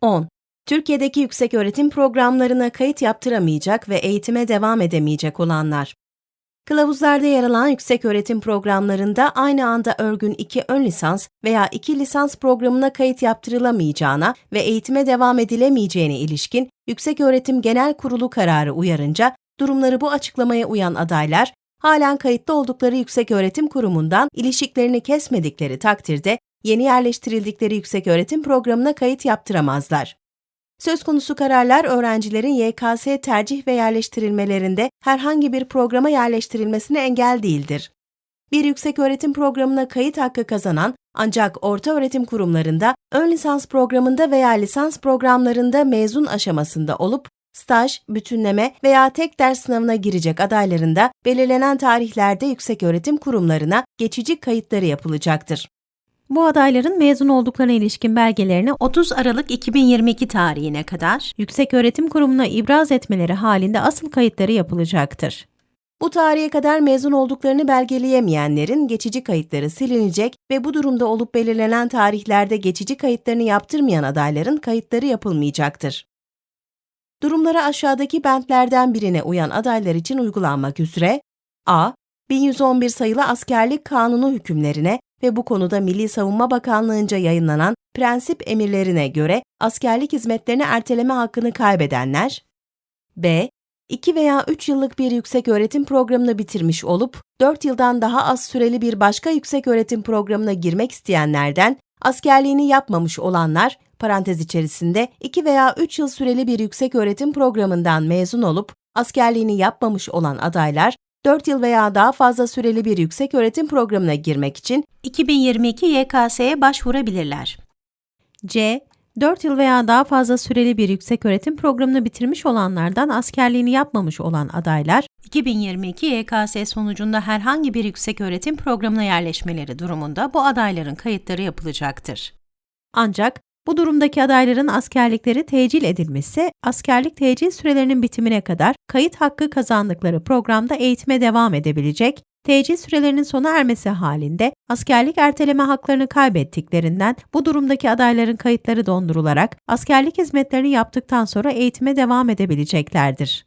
10. Türkiye'deki yükseköğretim programlarına kayıt yaptıramayacak ve eğitime devam edemeyecek olanlar. Kılavuzlarda yer alan yükseköğretim programlarında aynı anda örgün 2 ön lisans veya 2 lisans programına kayıt yaptırılamayacağına ve eğitime devam edilemeyeceğine ilişkin Yükseköğretim Genel Kurulu kararı uyarınca durumları bu açıklamaya uyan adaylar halen kayıtlı oldukları yükseköğretim kurumundan ilişiklerini kesmedikleri takdirde yeni yerleştirildikleri yükseköğretim programına kayıt yaptıramazlar. Söz konusu kararlar öğrencilerin YKS tercih ve yerleştirilmelerinde herhangi bir programa yerleştirilmesine engel değildir. Bir yükseköğretim programına kayıt hakkı kazanan ancak orta öğretim kurumlarında ön lisans programında veya lisans programlarında mezun aşamasında olup staj, bütünleme veya tek ders sınavına girecek adaylarında belirlenen tarihlerde yükseköğretim kurumlarına geçici kayıtları yapılacaktır. Bu adayların mezun olduklarına ilişkin belgelerini 30 Aralık 2022 tarihine kadar Yükseköğretim Kurumu'na ibraz etmeleri halinde asıl kayıtları yapılacaktır. Bu tarihe kadar mezun olduklarını belgeleyemeyenlerin geçici kayıtları silinecek ve bu durumda olup belirlenen tarihlerde geçici kayıtlarını yaptırmayan adayların kayıtları yapılmayacaktır. Durumlara aşağıdaki bentlerden birine uyan adaylar için uygulanmak üzere A. 1111 sayılı askerlik kanunu hükümlerine ve bu konuda Milli Savunma Bakanlığı'nca yayınlanan prensip emirlerine göre askerlik hizmetlerini erteleme hakkını kaybedenler, B. 2 veya 3 yıllık bir yüksek öğretim programını bitirmiş olup 4 yıldan daha az süreli bir başka yüksek öğretim programına girmek isteyenlerden askerliğini yapmamış olanlar, parantez içerisinde 2 veya 3 yıl süreli bir yüksek öğretim programından mezun olup askerliğini yapmamış olan adaylar 4 yıl veya daha fazla süreli bir yüksek öğretim programına girmek için 2022 YKS'ye başvurabilirler. C. 4 yıl veya daha fazla süreli bir yükseköğretim programını bitirmiş olanlardan askerliğini yapmamış olan adaylar, 2022 YKS sonucunda herhangi bir yükseköğretim programına yerleşmeleri durumunda bu adayların kayıtları yapılacaktır. Ancak bu durumdaki adayların askerlikleri tecil edilmesi, askerlik tecil sürelerinin bitimine kadar kayıt hakkı kazandıkları programda eğitime devam edebilecek, tecil sürelerinin sona ermesi halinde askerlik erteleme haklarını kaybettiklerinden bu durumdaki adayların kayıtları dondurularak askerlik hizmetlerini yaptıktan sonra eğitime devam edebileceklerdir.